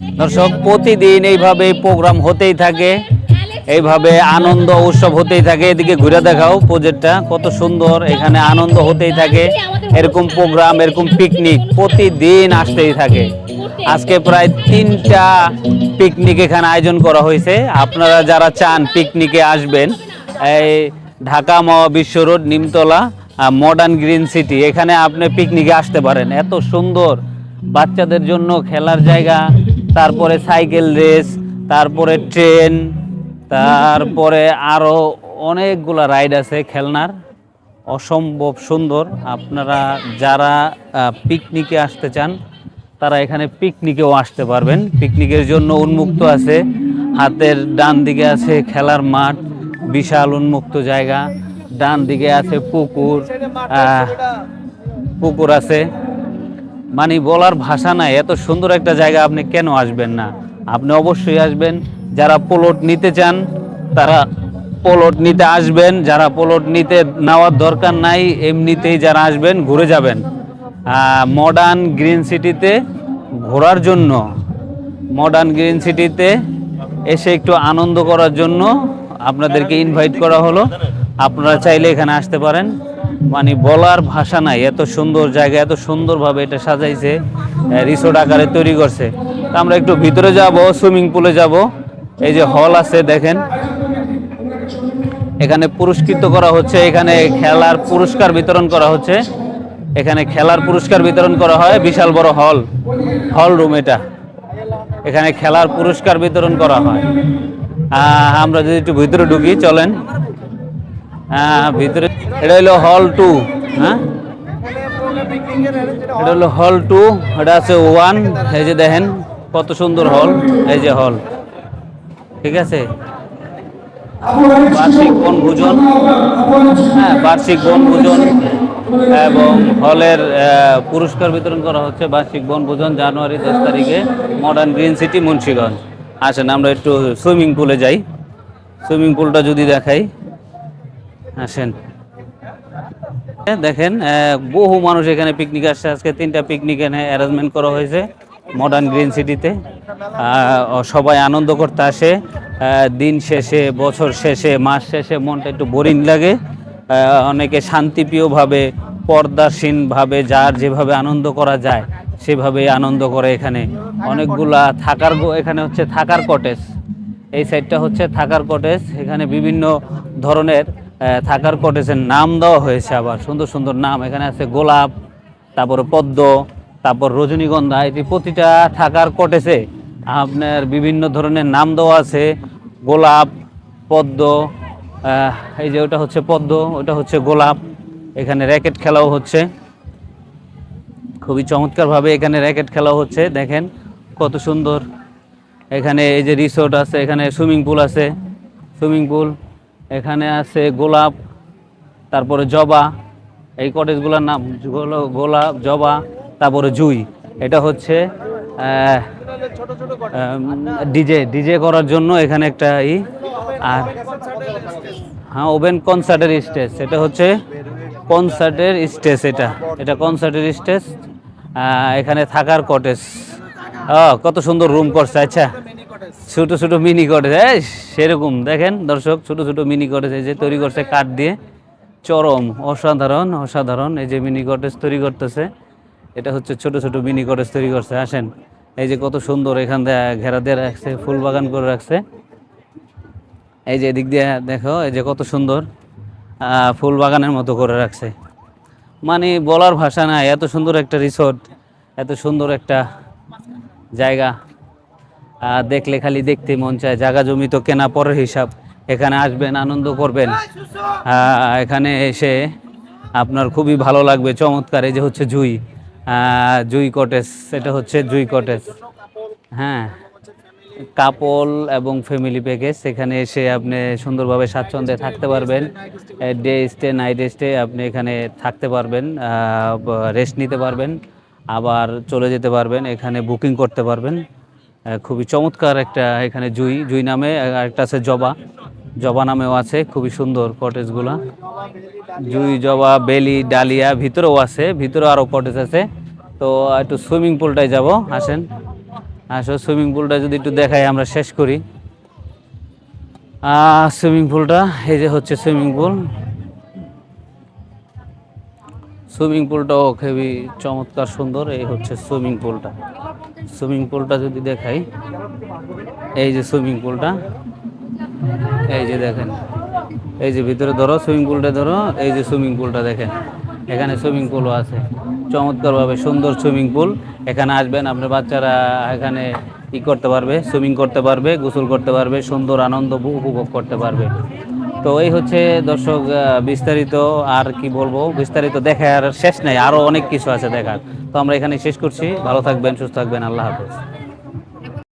দর্শক, প্রতিদিন এইভাবে প্রোগ্রাম হতেই থাকে, এইভাবে আনন্দ উৎসব হতেই থাকে। এদিকে ঘুরে দেখাও প্রজেক্টটা কত সুন্দর, এখানে আনন্দ হতেই থাকে। এরকম প্রোগ্রাম এরকম পিকনিক প্রতিদিন আসতেই থাকে। আজকে প্রায় তিনটা পিকনিক এখানে আয়োজন করা হয়েছে। আপনারা যারা চান পিকনিকে আসবেন, এই Dhaka Mahabishwa road, Nimtola modern green city এখানে আপনি পিকনিকে আসতে পারেন। এত সুন্দর, বাচ্চাদের জন্য খেলার জায়গা তারপরে সাইকেল রেস, তারপরে ট্রেন, তারপরে আরও অনেকগুলা রাইড আছে খেলনার। অসম্ভব সুন্দর। আপনারা যারা পিকনিকে আসতে চান, তারা এখানে পিকনিকেও আসতে পারবেন। পিকনিকের জন্য উন্মুক্ত আছে, হাতের ডান দিকে আছে খেলার মাঠ, বিশাল উন্মুক্ত জায়গা। ডান দিকে আছে পুকুর পুকুর আছে। মানে বলার ভাষা নাই। এত সুন্দর একটা জায়গা আপনি কেন আসবেন না? আপনি অবশ্যই আসবেন। যারা প্লট নিতে চান, তারা প্লট নিতে আসবেন। যারা প্লট নিতে নেওয়ার দরকার নাই, এমনিতেই যারা আসবেন, ঘুরে যাবেন। মডার্ন গ্রিন সিটিতে ঘোরার জন্য মডার্ন গ্রিন সিটিতে এসে একটু আনন্দ করার জন্য আপনাদেরকে ইনভাইট করা হলো। আপনারা চাইলে এখানে আসতে পারেন। মানে বলার ভাষা নাই, এত সুন্দর জায়গা, এত সুন্দরভাবে এটা সাজাইছে রিসোর্ট আকারে তৈরি করছে। আমরা একটু ভিতরে যাব সুইমিং পুলে যাব। এই যে হল আছে, দেখেন। এখানে পুরস্কৃত করা হচ্ছে, এখানে খেলার পুরস্কার বিতরণ করা হচ্ছে। এখানে খেলার পুরস্কার বিতরণ করা হয়, বিশাল বড় হল হল রুম এটা। এখানে খেলার পুরস্কার বিতরণ করা হয়। আমরা যদি একটু ভিতরে ঢুকি, চলেন। হ্যাঁ ভিতরে এটা হলো হল টু হ্যাঁ? এটা হলো হল টু এটা আছে ওয়ান এই যে দেখেন কত সুন্দর হল এই যে হল ঠিক আছে? বার্ষিক বনভোজন হ্যাঁ বার্ষিক বনভোজন এবং হলের পুরস্কার বিতরণ করা হচ্ছে বার্ষিক বনভোজন জানুয়ারি দশ তারিখে মডার্ন গ্রিন সিটি মুন্সিগঞ্জ। আসেন, আমরা একটু সুইমিং পুলে যাই। সুইমিং পুলটা যদি দেখাই। আসেন। দেখেন বহু মানুষ এখানে পিকনিক আসছে। আজকে তিনটা পিকনিক এখানে অ্যারেঞ্জমেন্ট করা হয়েছে মডার্ন গ্রিন সিটিতে সবাই আনন্দ করতে আসে। দিন শেষে, বছর শেষে, মাস শেষে মনটা একটু বোরিং লাগে। অনেকে শান্তিপ্রিয়ভাবে, পর্দাসীনভাবে, যার যেভাবে আনন্দ করা যায় সেভাবে আনন্দ করে এখানে। অনেকগুলা থাকার এখানে হচ্ছে থাকার কটেজ এই সাইডটা হচ্ছে থাকার কটেজ এখানে বিভিন্ন ধরনের থাকার কটেজের নাম দেওয়া হয়েছে আবার। সুন্দর সুন্দর নাম। এখানে আছে গোলাপ, তারপরে পদ্ম, তারপর রজনীগন্ধা। এটি প্রতিটা থাকার কটেজে আপনার বিভিন্ন ধরনের নাম দেওয়া আছে। গোলাপ, পদ্ম এই যে ওটা হচ্ছে পদ্ম, ওটা হচ্ছে গোলাপ। এখানে র্যাকেট খেলাও হচ্ছে। খুবই চমৎকারভাবে এখানে র্যাকেট খেলা হচ্ছে। দেখেন কত সুন্দর। এখানে এই যে রিসোর্ট আছে, এখানে সুইমিং পুল আছে। সুইমিং পুল এখানে আছে গোলাপ, তারপরে জবা, এই কটেজগুলোর নাম গোলাপ, জবা, তারপরে জুই। এটা হচ্ছে ডিজে ডিজে করার জন্য এখানে একটা ই, আর হ্যাঁ ওভেন কনসার্টের স্টেজ। এটা হচ্ছে কনসার্টের স্টেজ এটা। এটা কনসার্টের স্টেজ। এখানে থাকার কটেজ। কত সুন্দর রুম করছে আচ্ছা। ছোট ছোট মিনি কটেজ এই সেরকম। দেখেন দর্শক, ছোট ছোট মিনি কটেজ এই যে তৈরি করছে কাঠ দিয়ে। চরম, অসাধারণ অসাধারণ এই যে মিনি কটেজ তৈরি করতেছে। এটা হচ্ছে ছোট ছোট মিনি কটেজ তৈরি করছে। আসেন, এই যে কত সুন্দর এখান দিয়ে ঘেরা দিয়ে রাখছে, ফুল বাগান করে রাখছে। এই যে এদিক দিয়ে দেখো, এই যে কত সুন্দর ফুল বাগানের মতো করে রাখছে। মানে বলার ভাষা নাই, এত সুন্দর একটা রিসোর্ট এত সুন্দর একটা জায়গা। দেখলে খালি দেখতে মন চায়, জায়গা জমি তো কেনা পরের হিসাব। এখানে আসবেন, আনন্দ করবেন। এখানে এসে আপনার খুবই ভালো লাগবে, চমৎকার, এই যে হচ্ছে জুই। জুই কটেজ এটা হচ্ছে জুই কটেজ হ্যাঁ কাপল এবং ফ্যামিলি প্যাকেজ সেখানে এসে আপনি সুন্দরভাবে স্বাচ্ছন্দ্যে থাকতে পারবেন। ডে স্টে নাইট স্টে আপনি এখানে থাকতে পারবেন রেস্ট নিতে পারবেন, আবার চলে যেতে পারবেন, এখানে বুকিং করতে পারবেন। খুবই চমৎকার একটা এখানে জুই জুই নামে একটা আছে জবা। জবা নামেও আছে, খুবই সুন্দর কটেজগুলা জুই, জবা, বেলি, ডালিয়া ভিতরেও আছে ভিতরে আরও কটেজ আছে। তো একটু সুইমিং পুলটায় যাব, আসেন। আসো সুইমিং পুলটা যদি একটু দেখাই, আমরা শেষ করি। সুইমিং পুলটা এই যে হচ্ছে সুইমিং পুল সুইমিং পুলটাও খুবই চমৎকার সুন্দর, এই হচ্ছে সুইমিং পুলটা সুইমিং পুলটা যদি দেখাই, এই যে সুইমিং পুলটা, এই যে দেখেন, এই যে ভিতরে ধরো সুইমিং পুলটা ধরো, এই যে সুইমিং পুলটা দেখেন, এখানে সুইমিং পুলও আছে। চমৎকারভাবে সুন্দর সুইমিং পুল, এখানে আসবেন আপনার বাচ্চারা এখানে ই করতে পারবে, সুইমিং করতে পারবে, গোসল করতে পারবে, সুন্দর আনন্দ উপভোগ- করতে পারবে। তো এই হচ্ছে দর্শক বিস্তারিত আর কি বলব? বিস্তারিত দেখার শেষ নেই আরও অনেক কিছু আছে দেখার। তো আমরা এখানে শেষ করছি। ভালো থাকবেন, সুস্থ থাকবেন, আল্লাহ হাফেজ।